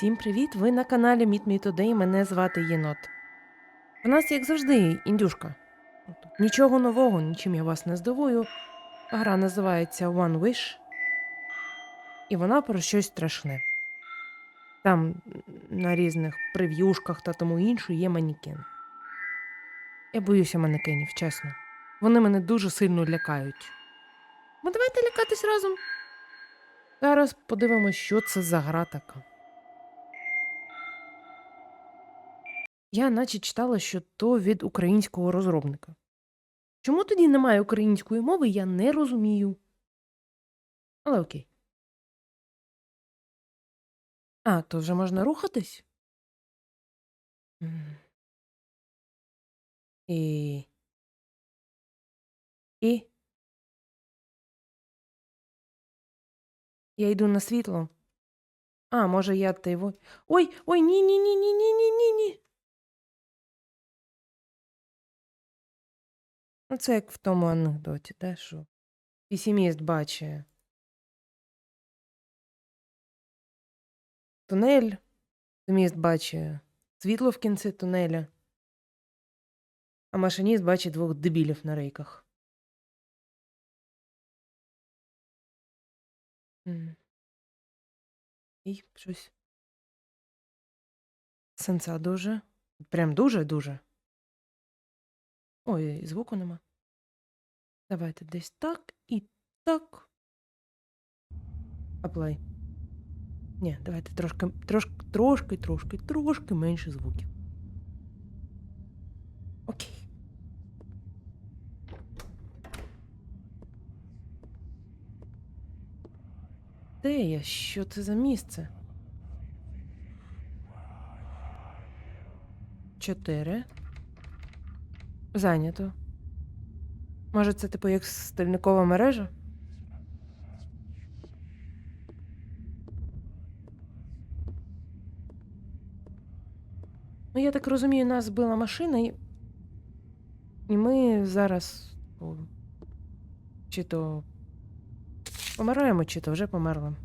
Всім привіт! Ви на каналі Meet Me Today, мене звати Єнот. У нас, як завжди, індюшка. Нічого нового, нічим я вас не здивую. Гра називається One Wish. І вона про щось страшне. Там на різних прев'юшках та тому інше є манекен. Я боюся манекенів, чесно. Вони мене дуже сильно лякають. Ну, давайте лякатись разом. Зараз подивимось, що це за гра така. Я наче читала, що то від українського розробника. Чому тоді немає української мови, я не розумію. Але окей. А, то вже можна рухатись? І. І. Я йду на світло. А, може я ти Ой, ой, ні, Ну, це як в тому анекдоті, те, що песиміст бачить тунель, оптиміст бачить світло в кінці тунеля, а машиніст бачить двох дебілів на рейках. І щось. Сенса дуже. Прям дуже-дуже. Ой, звуку нема. Давайте десь так і так. Аплай. Ні, давайте трошки, трошки, трошки, трошки, трошки менше звуків. Окей. Де я? Що це за місце? Чотири. Зайнято. Може, це типу як стальникова мережа? Ну, я так розумію, нас збила машина, і. І ми зараз. Чи то помираємо, чи то вже померли.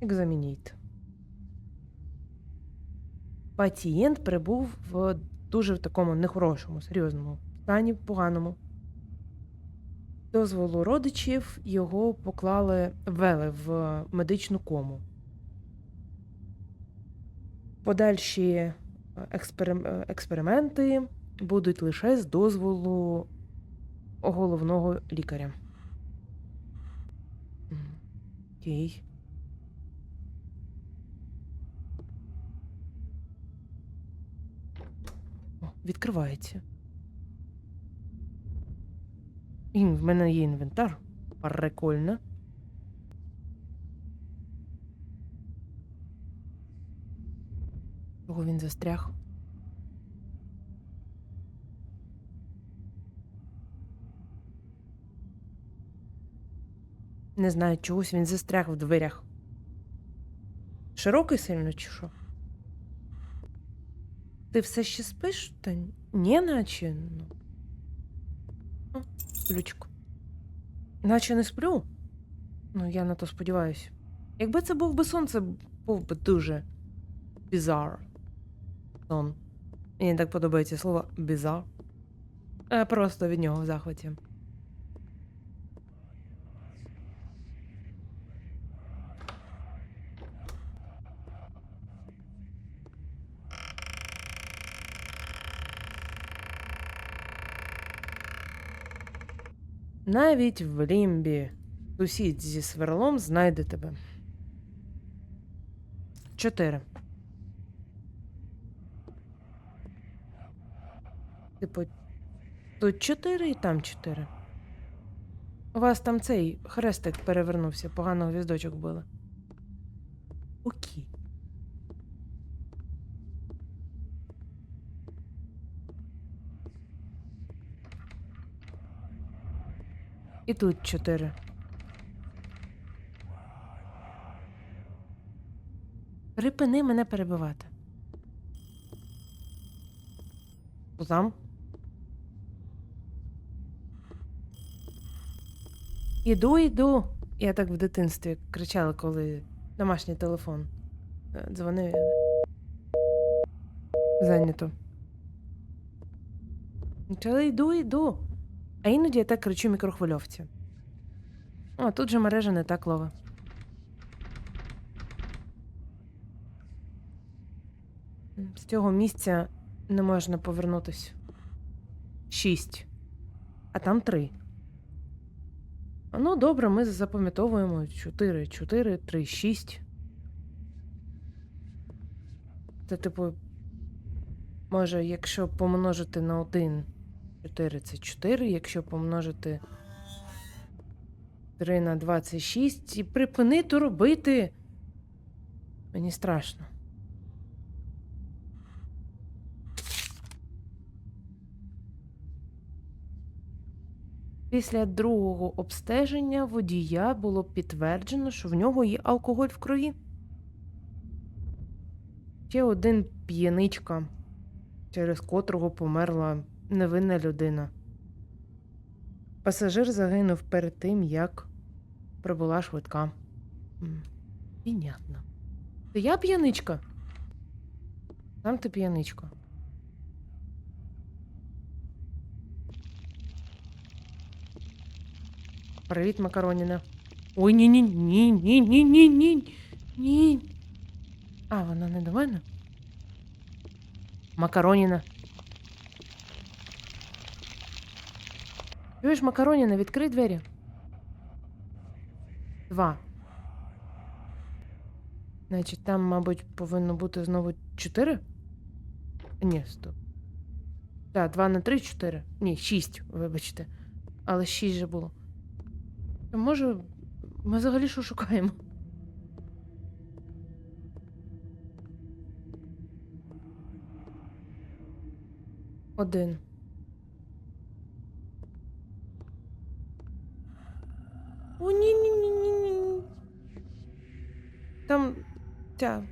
Екзамінійт. Пацієнт прибув в дуже в такому нехорошому, серйозному стані, поганому. Дозволу родичів його поклали, ввели в медичну кому. Подальші е, е, експерименти будуть лише з дозволу головного лікаря. Окей. Відкривається. І в мене є інвентар. Прикольно. Чого він застряг? Не знаю, чогось він застряг в дверях. Широкий сильно чи що? Ти все ще спиш? Та ні, наче. Ну. Ключку. Наче не сплю. Ну, я на то сподіваюся. Якби це був би сон, це був би дуже бізар. Сон. Мені так подобається слово бізар. Просто від нього в захваті. Навіть в лімбі сусід зі сверлом знайде тебе. Чотири. Типу, тут чотири і там чотири. У вас там цей хрестик перевернувся, погано гвіздочок били. Окей. І тут чотири. Припини мене перебивати. Там. Іду, іду. Я так в дитинстві кричала, коли домашній телефон. Е, Дзвони. Зайнято. Та йду, йду. А іноді я так кричу мікрохвильовці. О, тут же мережа не так ловить. З цього місця не можна повернутись. Шість. А там три. Ну, добре, ми запам'ятовуємо 4, 4, 3, 6. Це, типу, може, якщо помножити на 1, 4 це 4, якщо помножити 3 на 26 і припинити робити. Мені страшно. Після другого обстеження водія було підтверджено, що в нього є алкоголь в крові. Ще один п'яничка, через котрого померла невинна людина. Пасажир загинув перед тим, як прибула швидка. Понятно. Це я п'яничка? Сам ти п'яничка. Привіт, Макароніна. Ой, ні, ні, ні, ні, ні, ні, ні, ні. А, вона не до мене. Макароніна. Чуєш, Макароніна, відкрий двері. Два. Значить, там, мабуть, повинно бути знову чотири? Ні, стоп. Так, два на три, чотири. Ні, шість, вибачте. Але шість же було. Може, ми взагалі що шукаємо? Один. О, ні, ні, ні, ні, ні. Там ця.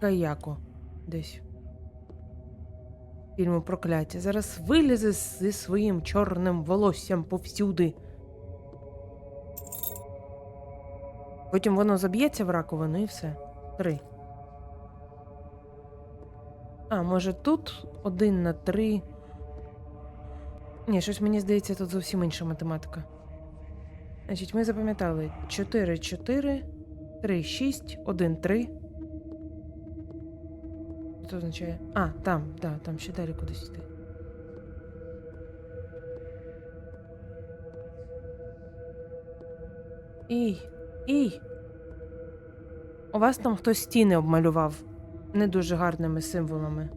Каяко десь. Фільму прокляття. Зараз вилізе зі своїм чорним волоссям повсюди. Потім воно заб'ється в раковину і все. Три. А, може тут один на три. Ні, щось мені здається, тут зовсім інша математика. Значить, ми запам'ятали 4, 4, 3, 6, 1, 3. Це означає? А, там, да, там ще далі кудись йти. Ій, ій. У вас там хтось стіни обмалював не дуже гарними символами.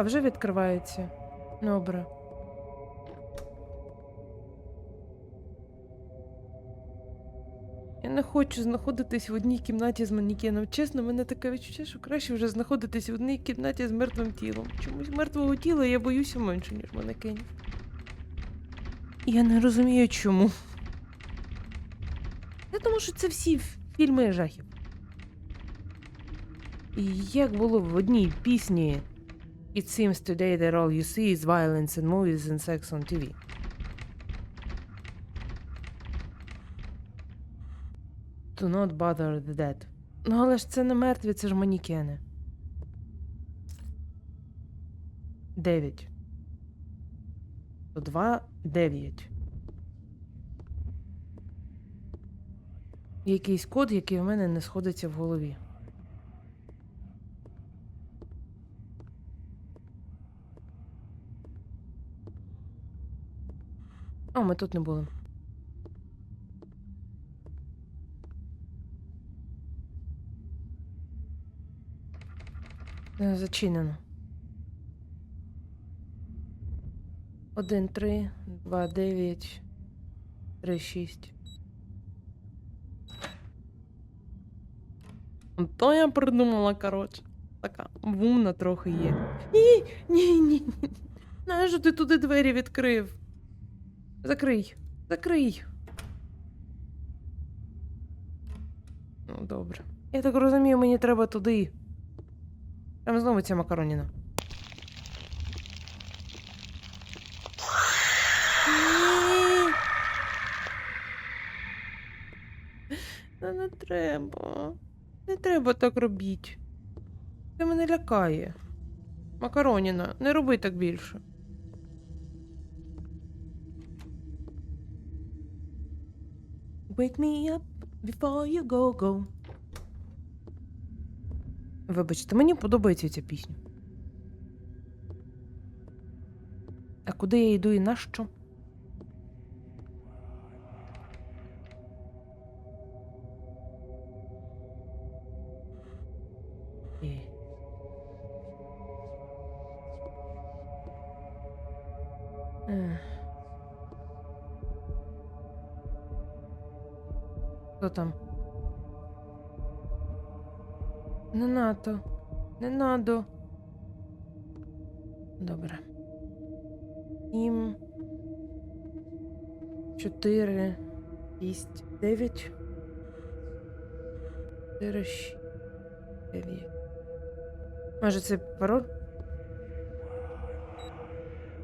А вже відкривається. Добре. Я не хочу знаходитись в одній кімнаті з манекеном. Чесно, мене таке відчуття, що краще вже знаходитись в одній кімнаті з мертвим тілом. Чомусь мертвого тіла я боюся менше, ніж манекенів. Я не розумію, чому. Це тому, що це всі фільми жахів. І як було в одній пісні It seems today that all you see is violence and movies and sex on TV. Do not bother the dead. Ну, але ж це не мертві, це ж манікени. Дев'ять. То два, дев'ять. Якийсь код, який у мене не сходиться в голові. О, ми тут не були. Е, Зачинено. Один, три, два, дев'ять, три, шість. То я придумала, коротше. Така вумна трохи є. Ні, ні, ні. Нащо ти туди двері відкрив? Закрий, закрий. Ну, добре. Я так розумію, мені треба туди. Там знову ця макароніна. Ні. Та не треба. Не треба так робіть. Це мене лякає. Макароніна, не роби так більше. Wake me up before you go go. Вибачте, мені подобається ця пісня. А куди я йду і нащо? Е. там? Не надо. Не надо. Добре. Сім. Чотири. Шість. Дев'ять. Чотири. Шість. Дев'ять. Може це пароль?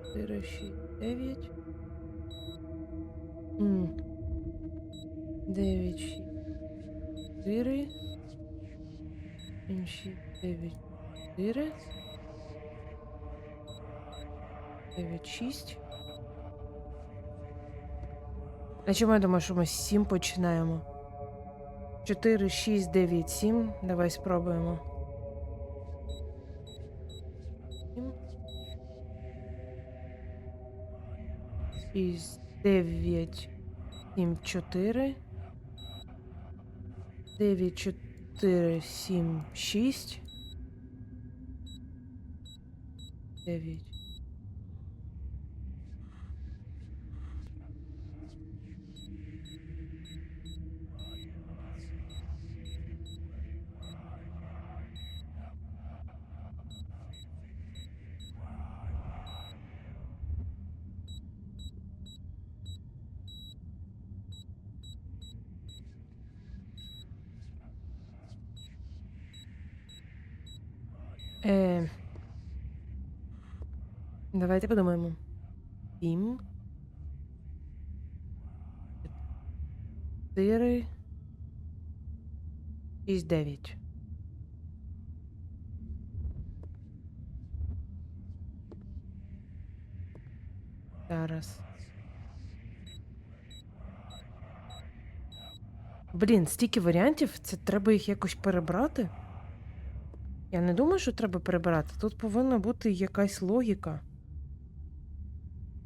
Чотири. Шість. Дев'ять. 9, 4, 7, 9, 4, 9, 6. А чому я думаю, що ми з 7 починаємо? 4, 6, 9, 7. Давай спробуємо. 6, 9, 7, 4. 9, 4, 7, 6. 9. Давайте подумаємо. Сім. Чотири. Шість, дев'ять. Зараз. Блін, стільки варіантів, це треба їх якось перебрати. Я не думаю, що треба перебирати. Тут повинна бути якась логіка.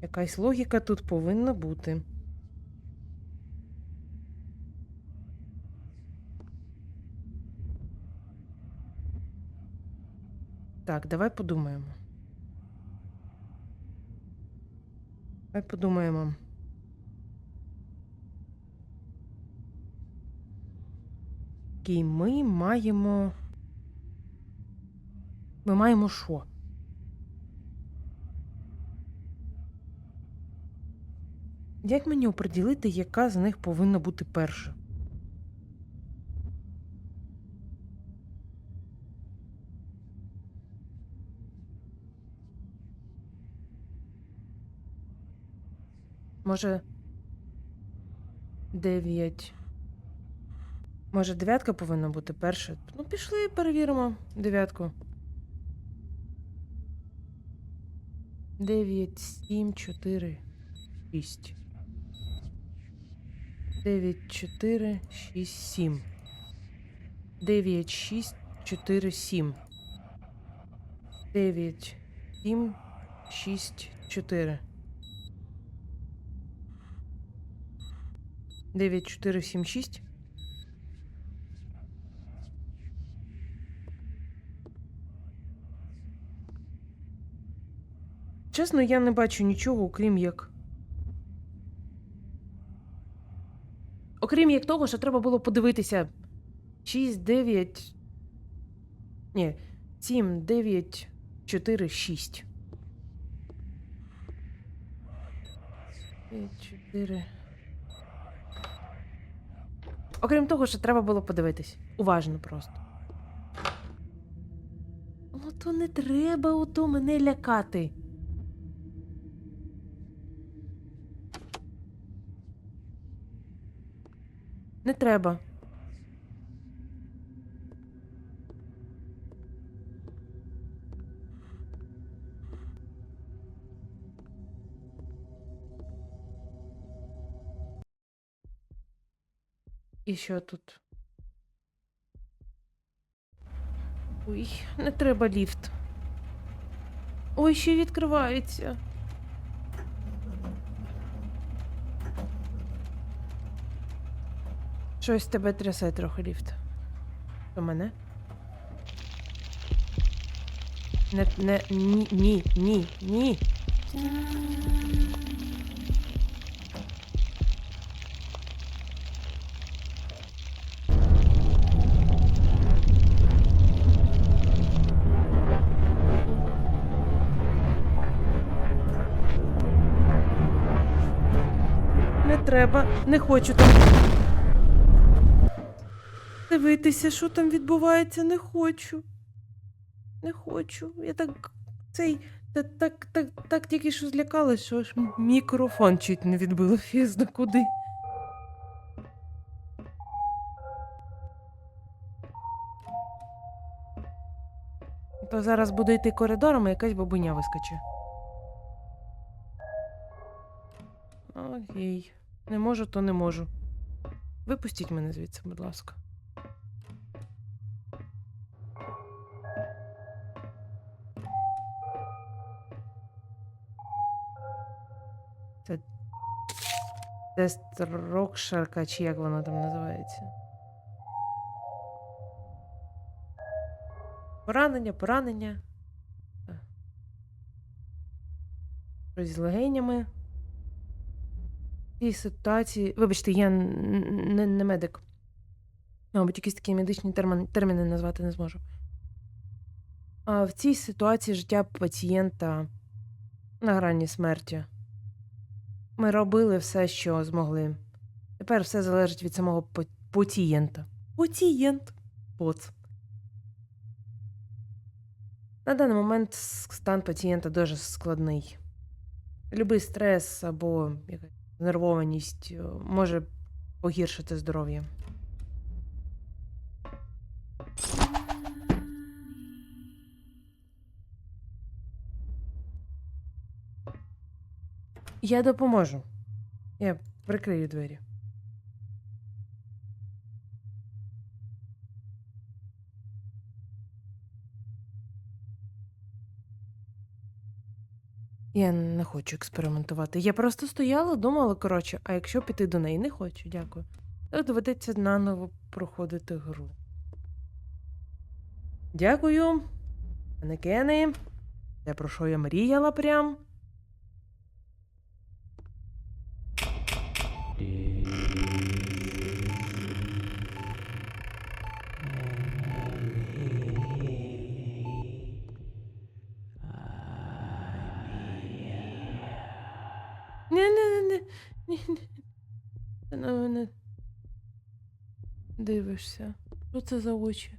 Якась логіка тут повинна бути. Так, давай подумаємо. Давай подумаємо. Окей, ми маємо. Ми маємо що? Як мені оприділити, яка з них повинна бути перша? Може. Дев'ять. Може, дев'ятка повинна бути перша? Ну, пішли, перевіримо дев'ятку. Дев'ять, сім, чотири, шість. Дев'ять, чотири, шість, сім. Дев'ять, шість, чотири, сім. Дев'ять, сім, шість, чотири. Дев'ять, чотири, сім, шість. Чесно, я не бачу нічого, окрім як. Окрім як того, що треба було подивитися. 6, 9. Ні, 7, 9, 4, 6. 9, 4. Окрім того, що треба було подивитись. Уважно просто. Ну то не треба ото мене лякати. Не треба. І що тут? Ой, не треба ліфт. Ой, ще відкривається. Щось тебе трясе трохи ліфт. То мене? Не, не, ні, ні, ні, ні. Не треба, не хочу там. Дивитися, що там відбувається, не хочу. Не хочу. Я так цей. Та, так, так, так тільки що злякалась, що аж мікрофон чуть не відбило фізно куди. То зараз буду йти коридорами, якась бабуня вискоче. Окей. Не можу, то не можу. Випустіть мене звідси, будь ласка. Тест Рокшарка, чи як воно там називається. Поранення, поранення. Щось з легенями. В цій ситуації. Вибачте, я не, не медик. Мабуть, якісь такі медичні термін, терміни назвати не зможу. А в цій ситуації життя пацієнта на грані смерті. Ми робили все, що змогли. Тепер все залежить від самого па- пацієнта. Пацієнт. Поц. На даний момент стан пацієнта дуже складний. Любий стрес або якась знервованість е, може погіршити здоров'я. Я допоможу. Я прикрию двері. Я не хочу експериментувати. Я просто стояла, думала, коротше, а якщо піти до неї, не хочу, дякую. То доведеться наново проходити гру. Дякую. Манекени. Те, про що я мріяла прям. Не-не-не. Ні-ні. Ти на мене дивишся. Що це за очі?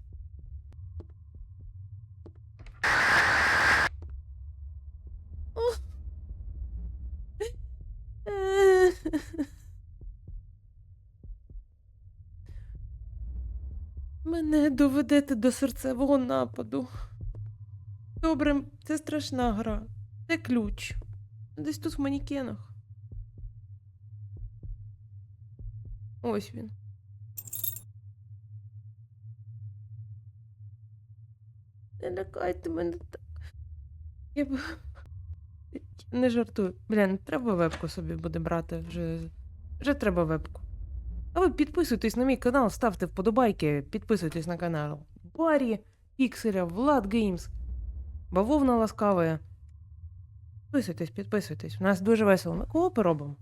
Мене доведете до серцевого нападу. Добре, це страшна гра. Це ключ. Десь тут в манікенах. Ось він. Не лякайте мене так. Я б... Я не жартую. Блін, треба вебку собі буде брати. Вже, вже треба вебку. А ви підписуйтесь на мій канал, ставте вподобайки, підписуйтесь на канал Барі, Пікселя, Влад Геймс, Бавовна Ласкавая. Підписуйтесь, підписуйтесь. У нас дуже весело. Ми коопи робимо.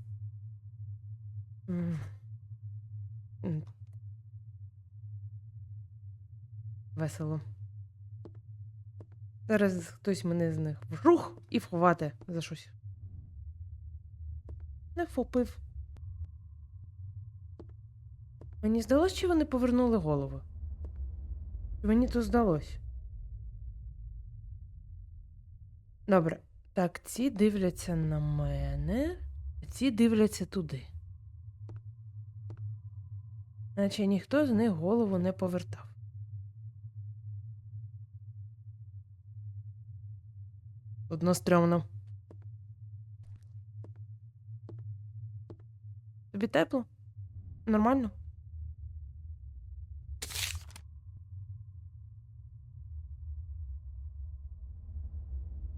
Весело. Зараз хтось мене з них вжух і вховати за щось. Не вхопив. Мені здалось, чи вони повернули голову. Чи Мені то здалось. Добре. Так, ці дивляться на мене, а ці дивляться туди. Наче ніхто з них голову не повертав. Одно стрьомно. Тобі тепло? Нормально?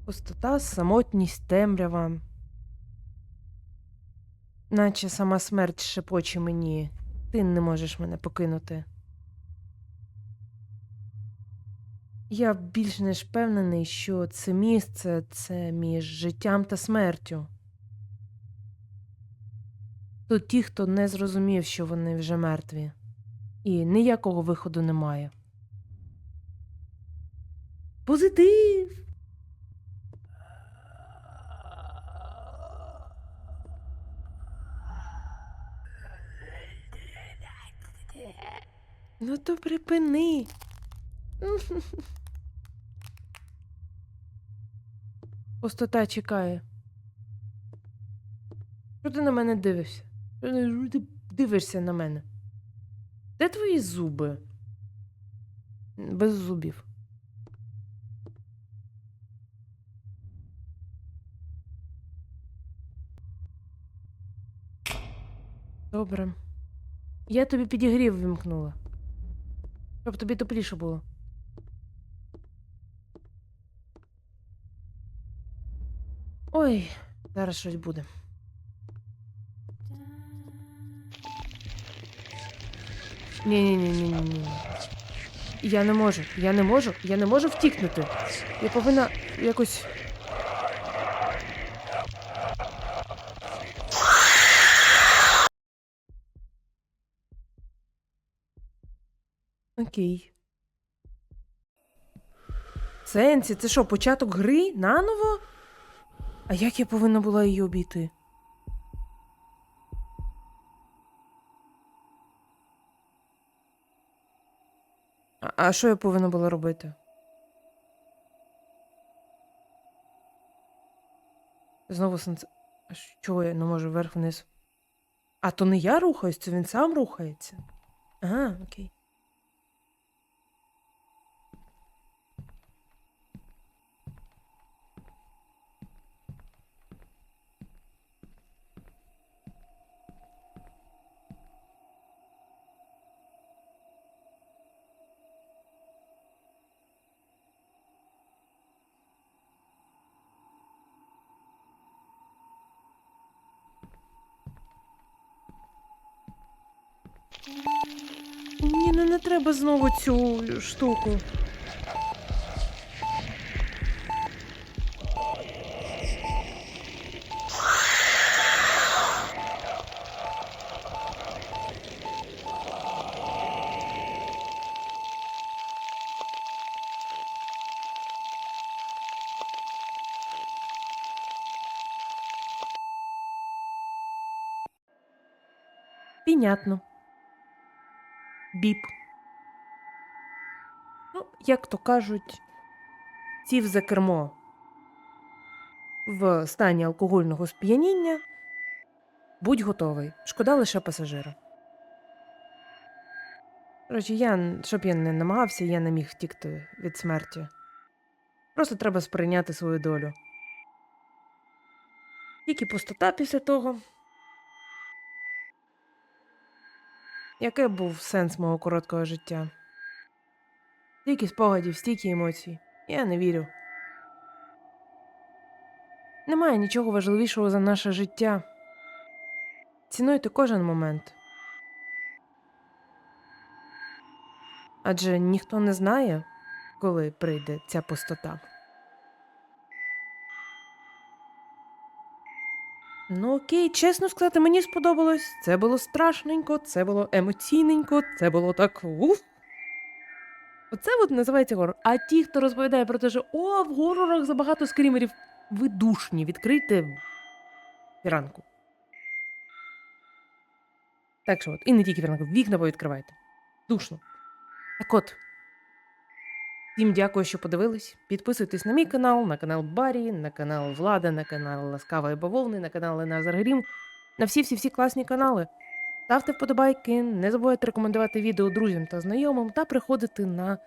Пустота, самотність, темрява. Наче сама смерть шепоче мені. Ти не можеш мене покинути. Я більш ніж впевнений, що це місце це між життям та смертю. Тут ті, хто не зрозумів, що вони вже мертві, і ніякого виходу немає. Позитив! Ну то припини. Пустота чекає. Що ти на мене дивишся? Що ти- дивишся на мене? Де твої зуби? Без зубів. Добре. Я тобі підігрів вимкнула. Щоб тобі тепліше було. Ой, зараз щось буде. ні ні ні ні ні ні Я не можу, я не можу, я не можу втікнути. Я повинна якось. Окей. Сенсі, це що, початок гри? Наново? А як я повинна була її обійти? А, що я повинна була робити? Знову сенс. Що- я не можу вверх-вниз? А то не я рухаюсь, це він сам рухається. Ага, окей. Ну не треба знову цю штуку. Понятно. Біп. Ну, як то кажуть, сів за кермо в стані алкогольного сп'яніння. Будь готовий. Шкода лише пасажира. Коротше, я, щоб я не намагався, я не міг втікти від смерті. Просто треба сприйняти свою долю. Тільки пустота після того. Який був сенс мого короткого життя? Стільки спогадів, стільки емоцій. Я не вірю. Немає нічого важливішого за наше життя. Цінуйте кожен момент. Адже ніхто не знає, коли прийде ця пустота. Ну окей, чесно сказати, мені сподобалось. Це було страшненько, це було емоційненько, це було так. Уф. Оце от називається горор. А ті, хто розповідає про те, що о, в горорах забагато скрімерів, ви душні, відкрийте ранку. Так що от, і не тільки вікна, вікна повідкривайте. Душно. Так от. Всім дякую, що подивились. Підписуйтесь на мій канал, на канал Барі, на канал Влада, на канал Ласкавої Бавовни, на канал Назар Грім, на всі-всі-всі класні канали. Ставте вподобайки, не забувайте рекомендувати відео друзям та знайомим та приходити на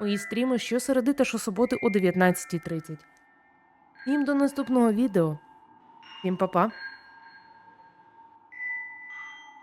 мої стріми щосереди та щосуботи о 19.30. Всім до наступного відео. Всім па-па.